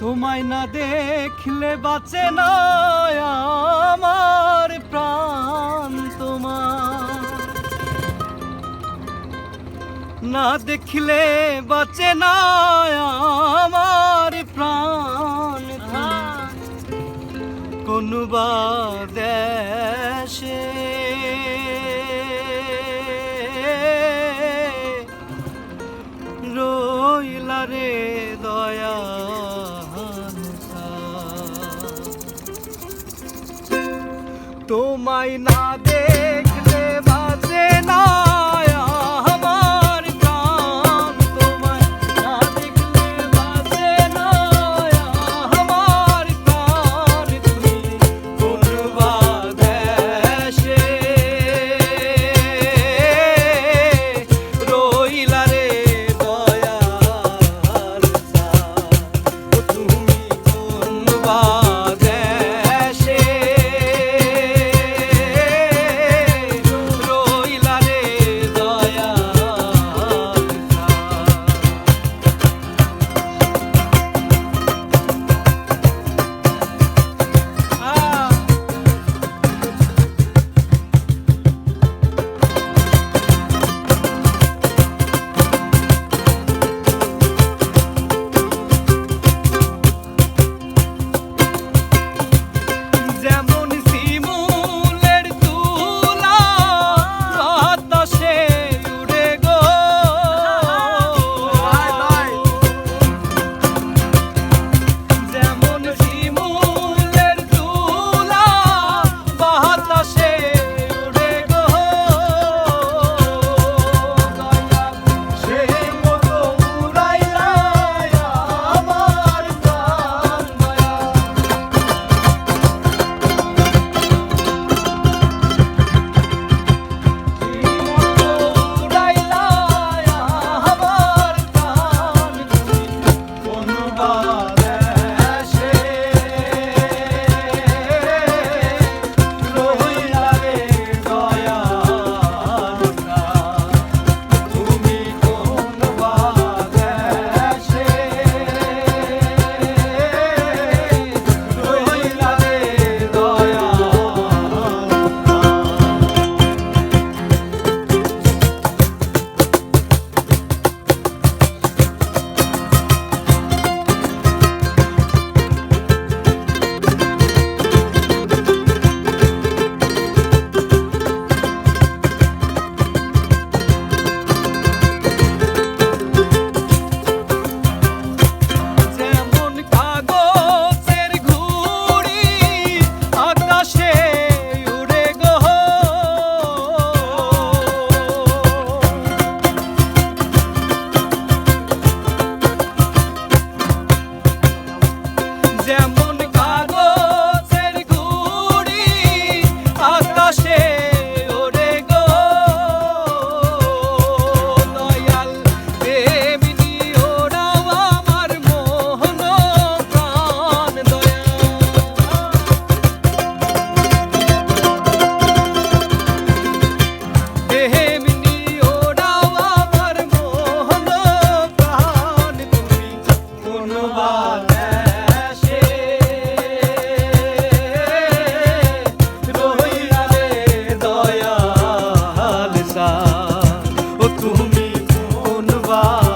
তোমায় না দেখলে বাঁচে না আমার প্রাণ তোমার। না দেখলে বাঁচে না আমার প্রাণ কোনো দেশে রইলা রে তোমায় না 봐